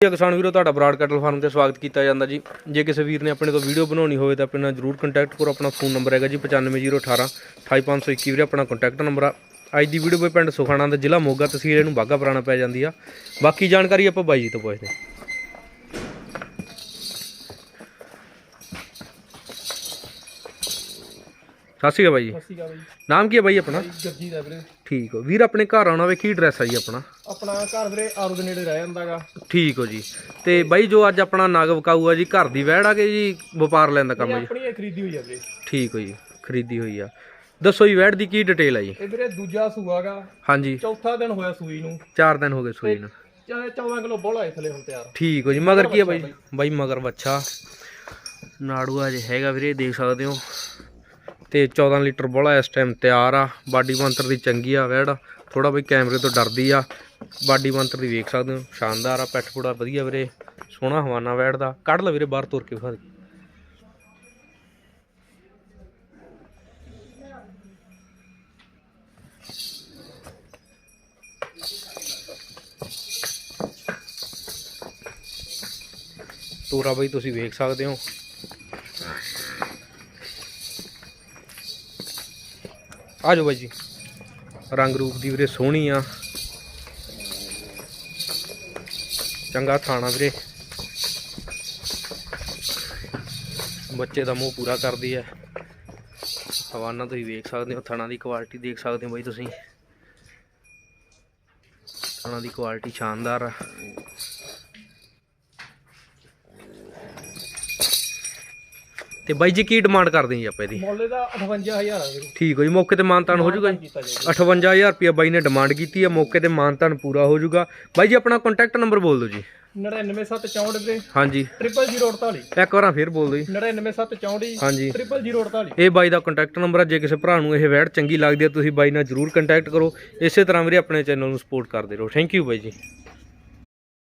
ਕਿਸਾਨ ਵੀਰੋ, ਤੁਹਾਡਾ ਬਰਾਡ ਕੈਟਲ ਫਾਰਮ ਤੇ ਸਵਾਗਤ ਕੀਤਾ ਜਾਂਦਾ ਜੀ। ਜੇ ਕਿਸੇ ਵੀਰ ਨੇ ਆਪਣੇ ਤੋਂ ਵੀਡੀਓ ਬਣਾਉਣੀ ਹੋਵੇ ਤਾਂ ਆਪਣੇ ਨਾਲ ਜਰੂਰ ਕੰਟੈਕਟ ਕਰੋ। ਆਪਣਾ ਫੋਨ ਨੰਬਰ ਹੈਗਾ ਜੀ 95018 28521 ਵੀਰੇ, ਆਪਣਾ ਕੰਟੈਕਟ ਨੰਬਰ ਆ। ਅੱਜ ਦੀ ਵੀਡੀਓ ਬਈ ਪਿੰਡ ਸੁਖਾਣਾ ਦਾ ਜ਼ਿਲ੍ਹਾ ਮੋਗਾ ਤਹਿਸੀਲ, ਇਹਨੂੰ ਬਾਗਾ ਪੁਰਾਣਾ ਪੈ ਜਾਂਦੀ ਆ। ਬਾਕੀ ਜਾਣਕਾਰੀ ਆਪਾਂ ਬਾਈ ਜੀ ਤੋਂ ਪੁੱਛਦੇ ਸਤਿ ਸ਼੍ਰੀ ਅਕਾਲ ਬਾਈ ਜੀ। ਸਤਿ ਸ਼੍ਰੀ ਅਕਾਲ ਜੀ ਨਾਮ ਕੀ ਹੈ ਬਾਈ ਆਪਣਾ? ਗੱਜੀ ਦਾ ਵੀਰੇ। ਠੀਕ ਹੋ। ਵੀਰ ਆਪਣੇ ਘਰ ਆਉਣਾ ਵੇ ਕੀ ਐਡਰੈਸ ਆ ਜੀ ਆਪਣਾ? ਆਪਣਾ ਘਰ ਵੀਰੇ ਆਰੂ ਦੇ ਨੇੜੇ ਰਹਿ ਜਾਂਦਾਗਾ ਠੀਕ ਹੋ ਜੀ। ਤੇ ਬਾਈ ਜੋ ਅੱਜ ਆਪਣਾ ਨਗ ਵਕਾਊ ਆ ਜੀ ਘਰ ਦੀ ਵਹਿੜ ਆ ਕੇ ਜੀ ਵਪਾਰ ਲੈਣ ਦਾ ਕੰਮ ਆ ਜੀ? ਆਪਣੀ ਇਹ ਖਰੀਦੀ ਹੋਈ ਆ ਵੀਰੇ। ਠੀਕ ਹੋ ਜੀ ਖਰੀਦੀ ਹੋਈ ਆ। ਦੱਸੋ ਜੀ ਵਹਿੜ ਦੀ ਕੀ ਡਿਟੇਲ ਆ ਜੀ? ਇਹ ਵੀਰੇ ਦੂਜਾ ਸੂਆਗਾ ਹਾਂਜੀ। ਚੌਥਾ ਦਿਨ ਹੋਇਆ ਸੂਈ ਨੂੰ। 4 ਦਿਨ ਹੋ ਗਏ ਸੂਈ ਨੂੰ। ਚਾਹੇ 14 ਕਿਲੋ ਬੋਲਾ ਇਸ ਥਲੇ ਹੁਣ ਤਿਆਰ। ਠੀਕ ਹੋ ਜੀ ਮਗਰ ਕੀ ਆ ਬਾਈ? ਬਾਈ ਮਗਰ ਬੱਚਾ। ਨਾੜੂਆ ਜੇ ਹੈਗਾ ਵੀਰੇ ਦੇਖ ਸਕਦੇ ਹੋ। ਤੇ 14 ਲੀਟਰ ਬੋਲਾ ਇਸ ਟਾਈਮ ਤਿਆਰ ਆ। ਬਾਡੀ ਮੰਤਰ ਦੀ ਚੰਗੀ ਆ ਵਹਿੜ ਥੋੜਾ ਬਈ ਕੈਮਰੇ ਤੋਂ ਡਰਦੀ ਆ। ਬਾਡੀ ਮੰਤਰ ਦੀ ਵੇਖ ਸਕਦੇ ਹੋ। ਸ਼ਾਨਦਾਰ ਆ ਪੈਠ ਪੂੜਾ ਵਧੀਆ ਵੀਰੇ। ਸੋਹਣਾ ਹਵਾਨਾ ਵਹਿੜ ਦਾ। ਕੱਢ ਲੈ ਵੀਰੇ ਬਾਹਰ ਤੁਰ ਕੇ ਵਿਖਾ ਦੇ। ਤੋਰਾ ਬਈ ਤੁਸੀਂ ਵੇਖ ਸਕਦੇ ਹੋ। ਆ ਜਾਓ ਬਾਈ ਜੀ। ਰੰਗ ਰੂਪ ਦੀ ਵੀਰੇ ਸੋਹਣੀ ਆ। ਚੰਗਾ ਥਾਣਾ ਵੀਰੇ। ਬੱਚੇ ਦਾ ਮੂੰਹ ਪੂਰਾ ਕਰਦੀ ਹੈ ਹਵਾਨਾ ਤੁਸੀਂ ਵੇਖ ਸਕਦੇ ਹੋ, ਥਣਾ ਦੀ ਕੁਆਲਿਟੀ ਦੇਖ ਸਕਦੇ ਹੋ ਬਾਈ ਤੁਸੀਂ। ਥਣਾ ਦੀ ਕੁਆਲਿਟੀ ਸ਼ਾਨਦਾਰ ਆ। ਤੇ ਬਾਈ ਜੀ ਕੀ ਡਿਮਾਂਡ ਕਰਦੇ ਜੀ ਆਪਾਂ ਇਹਦੀ? ਮੁੱਲ ਦਾ 58000 ਆ ਵੀਰੇ। ਠੀਕ ਹੋ ਜੀ ਮੌਕੇ ਤੇ ਮਾਨਤਾਨ ਹੋ ਜਾਊਗਾ ਜੀ? ਕੀਤਾ ਜਾਊਗਾ। 58000 ਰੁਪਏ ਬਾਈ ਨੇ ਡਿਮਾਂਡ ਕੀਤੀ ਹੈ ਮੌਕੇ ਤੇ ਮਾਨਤਾਨ ਪੂਰਾ ਹੋ ਜਾਊਗਾ ਬਾਈ ਜੀ ਆਪਣਾ ਕੰਟੈਕਟ ਨੰਬਰ ਬੋਲ ਦਿਓ ਜੀ। 99764 ਵੀਰੇ। ਹਾਂਜੀ। 00048 ਇੱਕ ਵਾਰਾਂ ਫੇਰ ਬੋਲ ਦਿਓ ਜੀ। 99764 ਹਾਂਜੀ। 00048 ਇਹ ਬਾਈ ਦਾ ਕੰਟੈਕਟ ਨੰਬਰ ਹੈ ਜੇ ਕਿਸੇ ਭਰਾ ਨੂੰ ਇਹ ਵੈਡ ਚੰਗੀ ਲੱਗਦੀ ਹੈ ਤੁਸੀਂ ਬਾਈ ਨਾਲ ਜਰੂਰ ਕੰਟੈਕਟ ਕਰੋ। ਇਸੇ ਤਰ੍ਹਾਂ ਵੀਰੇ ਆਪਣੇ ਚੈਨਲ ਨੂੰ ਸਪੋਰਟ ਕਰਦੇ ਰਹੋ। ਥੈਂਕ ਯੂ ਬਾਈ ਜੀ।